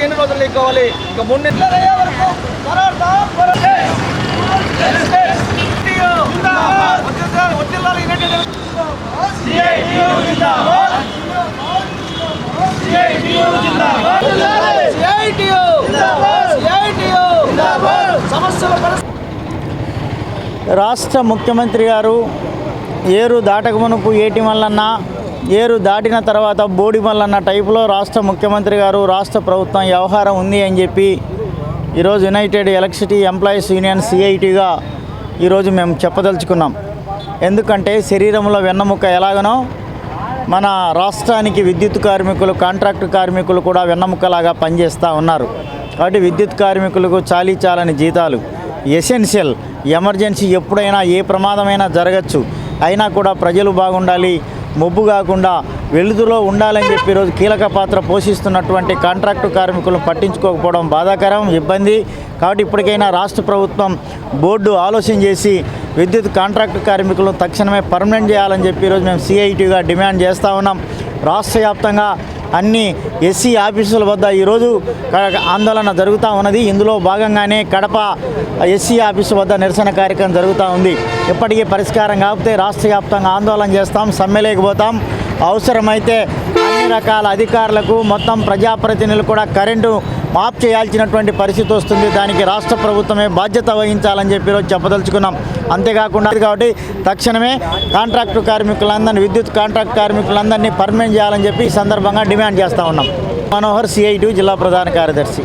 ఎన్ని రోజులు నీకు కావాలి ఇంకా మూడు నెలలు అయ్యే వరకు పోరాడతాం, పోరాడతాం. రాష్ట్ర ముఖ్యమంత్రి గారు ఏరు దాటక మునుపు ఏటి మల్లన్న ఏరు దాటిన తర్వాత బోడి మల్లన్న టైపులో రాష్ట్ర ముఖ్యమంత్రి గారు రాష్ట్ర ప్రభుత్వం వ్యవహారం ఉంది అని చెప్పి ఈరోజు యునైటెడ్ ఎలక్ట్రిసిటీ ఎంప్లాయీస్ యూనియన్ సిఐటిగా ఈరోజు మేము చెప్పదలుచుకున్నాం. ఎందుకంటే శరీరంలో వెన్నముక్క ఎలాగనో మన రాష్ట్రానికి విద్యుత్ కార్మికులు కాంట్రాక్టు కార్మికులు కూడా వెన్నముక్కలాగా పనిచేస్తూ ఉన్నారు. కాబట్టి విద్యుత్ కార్మికులకు చాలీ చాలని జీతాలు. ఎసెన్షియల్ ఎమర్జెన్సీ ఎప్పుడైనా ఏ ప్రమాదమైనా జరగచ్చు. అయినా కూడా ప్రజలు బాగుండాలి. మొబ్బు కాకుండా వెలుతులో ఉండాలని చెప్పి ఈరోజు కీలక పాత్ర పోషిస్తున్నటువంటి కాంట్రాక్టు కార్మికులను పట్టించుకోకపోవడం బాధాకరం ఇబ్బంది. కాబట్టి ఇప్పటికైనా రాష్ట్ర ప్రభుత్వం బోర్డు ఆలోచన చేసి విద్యుత్ కాంట్రాక్టు కార్మికులను తక్షణమే పర్మనెంట్ చేయాలని చెప్పి ఈరోజు మేము సిఐటిగా డిమాండ్ చేస్తూ ఉన్నాం. రాష్ట్ర వ్యాప్తంగా అన్ని ఎస్సీ ఆఫీసుల వద్ద ఈరోజు ఆందోళన జరుగుతూ ఉన్నది. ఇందులో భాగంగానే కడప ఎస్సీ ఆఫీసు వద్ద నిరసన కార్యక్రమం జరుగుతూ ఉంది. ఇప్పటికీ పరిష్కారం కాకపోతే రాష్ట్ర వ్యాప్తంగా ఆందోళన చేస్తాం సమ్మెలేకపోతాం అవసరమైతే అన్ని రకాల అధికారులకు మొత్తం ప్రజాప్రతినిధులు కూడా కరెంటు మాఫ్ చేయాల్సినటువంటి పరిస్థితి వస్తుంది. దానికి రాష్ట్ర ప్రభుత్వమే బాధ్యత వహించాలని చెప్పి ఈరోజు చెప్పదలుచుకున్నాం. అంతేకాకుండా కాబట్టి తక్షణమే కాంట్రాక్టు కార్మికులందరినీ విద్యుత్ కాంట్రాక్ట్ కార్మికులందరినీ పర్మనెంట్ చేయాలని చెప్పి ఈ సందర్భంగా డిమాండ్ చేస్తూ ఉన్నాం. మనోహర్ సిఐటి జిల్లా ప్రధాన కార్యదర్శి.